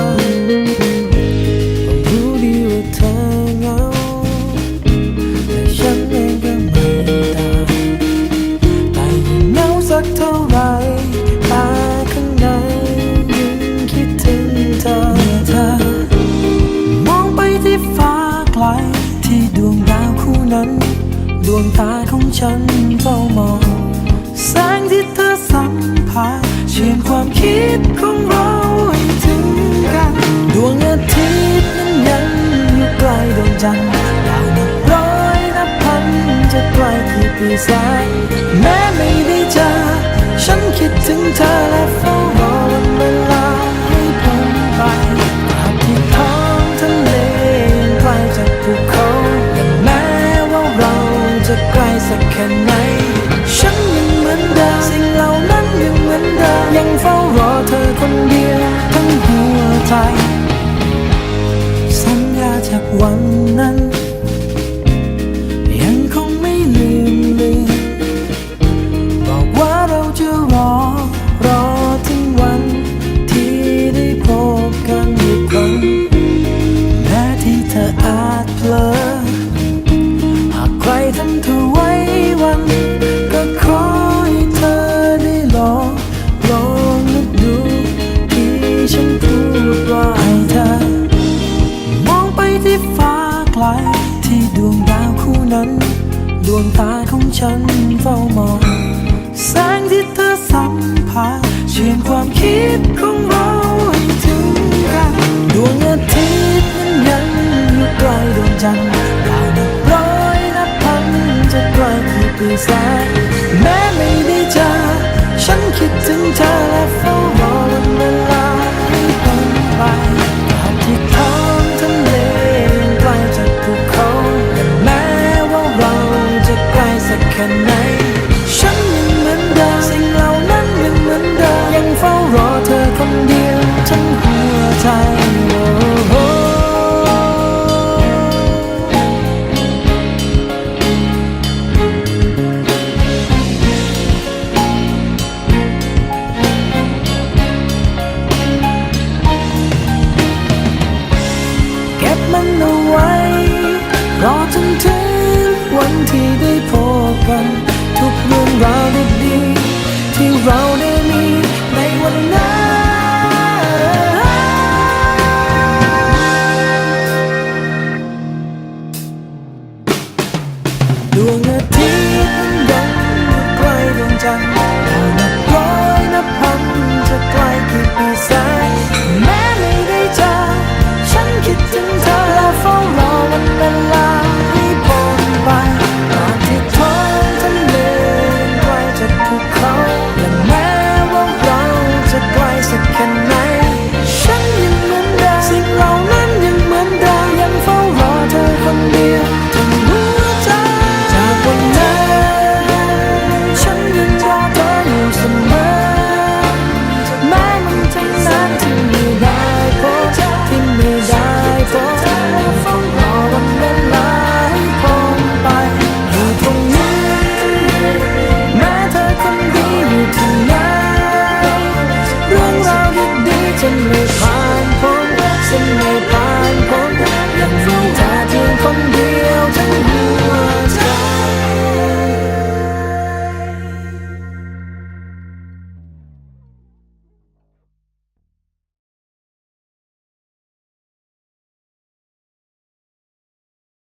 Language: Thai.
า ดวงตาของฉันเฝ้ามอง แสงที่เธอสัมผัสเชื่อมความคิดของเราให้ถึงกัน ดวงอาทิตย์นั้นยังอยู่ไกลดวงจันทร์ดาวนับร้อยนับพันจะไกลกี่ปีแสนแม้ไม่ได้เจอฉันคิดถึงเธอและเฝ้า ใจ สัญญาจากวันนั้น มอง แสงที่เธอสัมผัสเชื่อมความคิดของเราให้ถึงกันดวงอาทิตย์นั้นยังอยู่ไกลดวงจันทร์ดาวนับร้อยนับพันจะไกลกี่ปีแสนแม้ไม่ได้เจอฉันคิดถึงเธอและเฝ้ารอวันเวลาให้พ้นไปตาบที่ท้องทะเลไกลจากภูเขาแต่แม้ว่าเราจะไกลสักแค่ไหน คนเดียวทั้งหัวใจโอ้โหเก็บมันเอาไว้ รอจนถึงวันที่ได้พบกัน